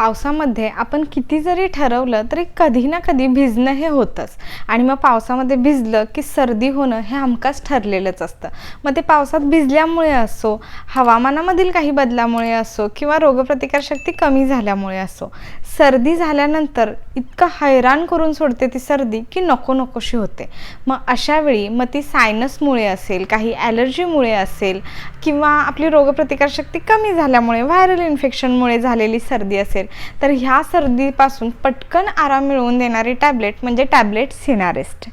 पावसामध्ये आपण किती जरी ठरवलं तरी कधी ना कधी भिजणं हे होतंच. आणि मग पावसामध्ये भिजलं की सर्दी होणं हे हमखास ठरलेलंच असतं. मग ते पावसात भिजल्यामुळे असो हवामानामधील काही बदलामुळे असो किंवा रोगप्रतिकारशक्ती कमी झाल्यामुळे असो सर्दी झाल्यानंतर इतकं हैराण करून सोडते ती सर्दी की नको नकोशी होते. मग अशावेळी मग ती सायनसमुळे असेल काही ॲलर्जीमुळे असेल किंवा आपली रोगप्रतिकारशक्ती कमी झाल्यामुळे व्हायरल इन्फेक्शनमुळे झालेली सर्दी असेल तर ह्या सर्दीपासून पटकन आराम मिळवून देणारी टॅबलेट म्हणजे टॅबलेट सिनारेस्ट.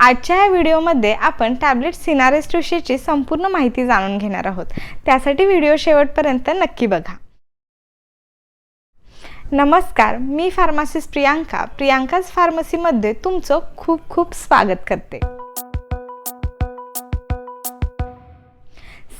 आजच्या या व्हिडिओमध्ये आपण टॅबलेट सिनारेस्ट विषयीची संपूर्ण माहिती जाणून घेणार आहोत. त्यासाठी व्हिडिओ शेवटपर्यंत नक्की बघा. नमस्कार मी फार्मासिस्ट प्रियांका. प्रियांकाच फार्मसीमध्ये तुमचं खूप खूप स्वागत करते.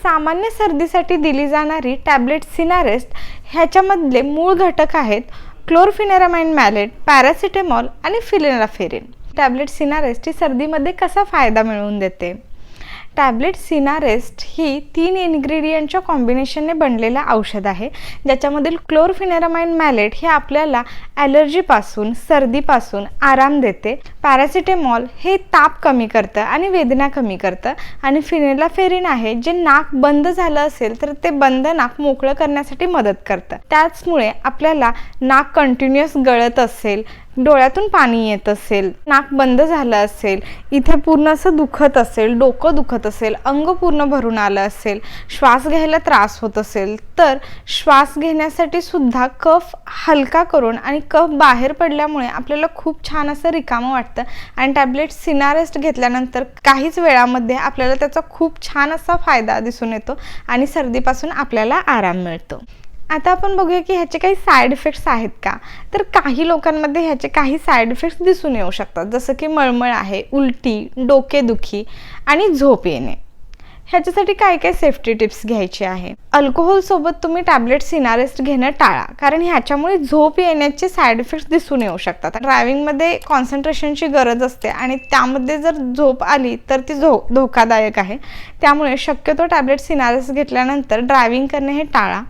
सामान्य सर्दीसाठी दिली जाणारी टॅबलेट सिनारेस्ट ह्याच्यामधले मूळ घटक आहेत क्लोरफिनेरामाइन मॅलेट पॅरासिटेमॉल आणि फिलेनाफेरिन. टॅबलेट सिनारेस्ट ही सर्दीमध्ये कसा फायदा मिळवून देते? टॅबलेट सिनारेस्ट ही तीन इन्ग्रेडियंटच्या कॉम्बिनेशनने बनलेलं औषध आहे. ज्याच्यामधील क्लोरफिनेरामाइन मॅलेट हे आपल्याला ॲलर्जीपासून सर्दीपासून आराम देते. पॅरासिटेमॉल हे ताप कमी करतं आणि वेदना कमी करतं. आणि फिनेलाफेरिन आहे जे नाक बंद झालं असेल तर ते बंद नाक मोकळं करण्यासाठी मदत करतं. त्याचमुळे आपल्याला नाक कंटिन्युअस गळत असेल डोळ्यातून पाणी येत असेल नाक बंद झालं असेल इथे पूर्ण असं दुखत असेल डोकं दुखत असेल अंग पूर्ण भरून आलं असेल श्वास घ्यायला त्रास होत असेल तर श्वास घेण्यासाठी सुद्धा कफ हलका करून आणि कफ बाहेर पडल्यामुळे आपल्याला खूप छान असं रिकामं वाटतं. आणि टॅबलेट सिनारेस्ट घेतल्यानंतर काहीच वेळामध्ये आपल्याला त्याचा खूप छान असा फायदा दिसून येतो आणि सर्दीपासून आपल्याला आराम मिळतो. आता आपण बघूया की ह्याचे काही साईड इफेक्ट्स आहेत का? तर काही लोकांमध्ये ह्याचे काही साईड इफेक्ट्स दिसून येऊ शकतात. जसं की मळमळ आहे उलटी डोकेदुखी आणि झोप येणे. ह्याच्यासाठी काय काय सेफ्टी टिप्स घ्यायची आहे? अल्कोहोलसोबत तुम्ही टॅबलेट सिनारेस्ट घेणं टाळा. कारण ह्याच्यामुळे झोप येण्याचे साईड इफेक्ट्स दिसून येऊ शकतात. ड्रायव्हिंगमध्ये कॉन्सन्ट्रेशनची गरज असते आणि त्यामध्ये जर झोप आली तर ती झो धोकादायक आहे. त्यामुळे शक्यतो टॅबलेट सिनारेस्ट घेतल्यानंतर ड्रायव्हिंग करणे हे टाळा.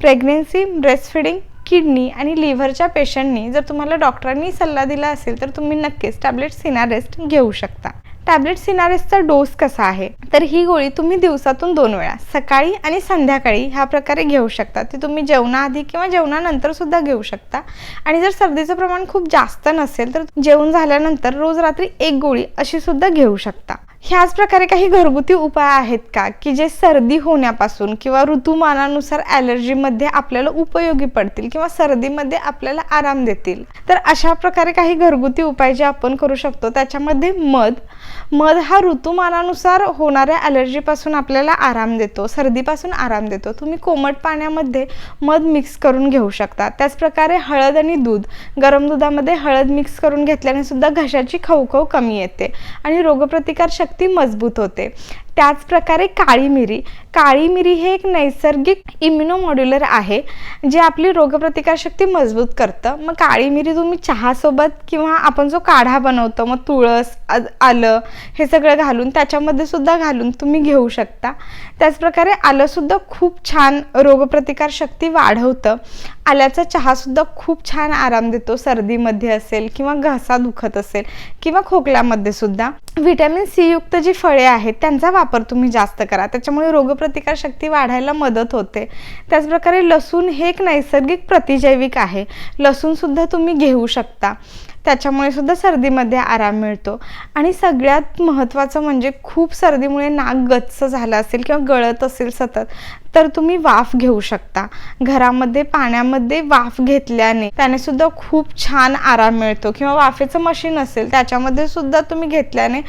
प्रेग्नेन्सी ब्रेस्टफिडिंग किडनी आणि लिव्हरच्या पेशंटनी जर तुम्हाला डॉक्टरांनी सल्ला दिला असेल तर तुम्ही नक्कीच टॅबलेट सिनारेस्ट घेऊ शकता. टॅबलेट सिनारेस्टचा डोस कसा आहे? तर ही गोळी तुम्ही दिवसातून दोन वेळा सकाळी आणि संध्याकाळी ह्या प्रकारे घेऊ शकता. ती तुम्ही जेवणाआधी किंवा जेवणानंतर सुद्धा घेऊ शकता. आणि जर सर्दीचं प्रमाण खूप जास्त नसेल तर जेवण झाल्यानंतर रोज रात्री एक गोळी अशी सुद्धा घेऊ शकता. ह्याच प्रकारे काही घरगुती उपाय आहेत का? की जे सर्दी होण्यापासून किंवा ऋतुमानानुसार ॲलर्जीमध्ये आपल्याला उपयोगी पडतील किंवा सर्दीमध्ये आपल्याला आराम देतील? तर अशा प्रकारे काही घरगुती उपाय जे आपण करू शकतो त्याच्यामध्ये मध. मध हा ऋतुमानानुसार होणाऱ्या ॲलर्जीपासून आपल्याला आराम देतो सर्दीपासून आराम देतो. तुम्ही कोमट पाण्यामध्ये मध मिक्स करून घेऊ शकता. त्याचप्रकारे हळद आणि दूध. गरम दुधामध्ये हळद मिक्स करून घेतल्याने सुद्धा घशाची खवखव कमी येते आणि रोगप्रतिकार शक्ती मजबूत होते. त्याचप्रकारे काळी मिरी. काळी मिरी हे एक नैसर्गिक इम्युनोमॉड्युलर आहे जे आपली रोगप्रतिकारशक्ती मजबूत करतं. मग काळी मिरी तुम्ही चहासोबत किंवा आपण जो काढा बनवतो मग तुळस आलं हे सगळं घालून त्याच्यामध्ये सुद्धा घालून तुम्ही घेऊ शकता. त्याचप्रकारे आलंसुद्धा खूप छान रोगप्रतिकारशक्ती वाढवतं. आल्याचा चहासुद्धा खूप छान आराम देतो सर्दीमध्ये असेल किंवा घसा दुखत असेल किंवा खोकल्यामध्ये सुद्धा. व्हिटॅमिन सी युक्त जी फळे आहेत त्यांचा वापर वापर तुम्ही जास्त करा. त्याच्यामुळे रोगप्रतिकार शक्ती वाढायला मदत होते. त्याचप्रकारे लसूण हे एक नैसर्गिक प्रतिजैविक आहे. लसूणसुद्धा तुम्ही घेऊ शकता. त्याच्यामुळे सुद्धा सर्दीमध्ये आराम मिळतो. आणि सगळ्यात महत्त्वाचं म्हणजे खूप सर्दीमुळे नाक गच्च झालं असेल किंवा गळत असेल सतत तर तुम्ही वाफ घेऊ शकता. घरामध्ये पाण्यामध्ये वाफ घेतल्याने त्याने सुद्धा खूप छान आराम मिळतो. किंवा वाफेचं मशीन असेल त्याच्यामध्ये सुद्धा तुम्ही घेतल्याने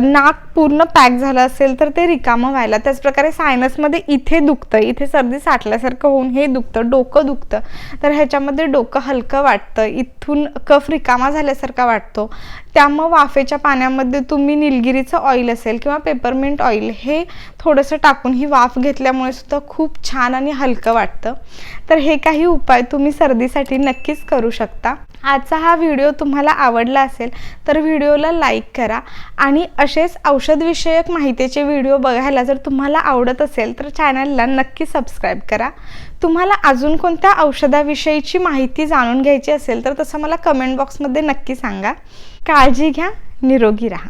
नाक पूर्ण पॅक झालं असेल तर ते रिकामं व्हायला. त्याचप्रकारे सायनसमध्ये इथे दुखतं. इथे सर्दी साठल्यासारखं होऊन हे दुखतं डोकं दुखतं. तर ह्याच्यामध्ये डोकं हलकं वाटतं. इथून कफ रिकामा झाल्यासारखा वाटतो. त्यामुळं वाफेच्या पाण्यामध्ये तुम्ही निलगिरीचं ऑइल असेल किंवा पेपरमिंट ऑइल हे थोडंसं टाकून ही वाफ घेतल्यामुळे सुद्धा खूप छान आणि हलकं वाटतं. तर हे काही उपाय तुम्ही सर्दीसाठी नक्कीच करू शकता. आजचा हा व्हिडिओ तुम्हाला आवडला असेल तर व्हिडिओला लाईक करा आणि असेच औषधविषयक माहितीचे व्हिडिओ बघायला जर तुम्हाला आवडत असेल तर चॅनलला नक्की सबस्क्राईब करा. तुम्हाला अजून कोणत्या औषधाविषयीची माहिती जाणून घ्यायची असेल तर तसं मला कमेंट बॉक्समध्ये नक्की सांगा. काळजी घ्या निरोगी राहा.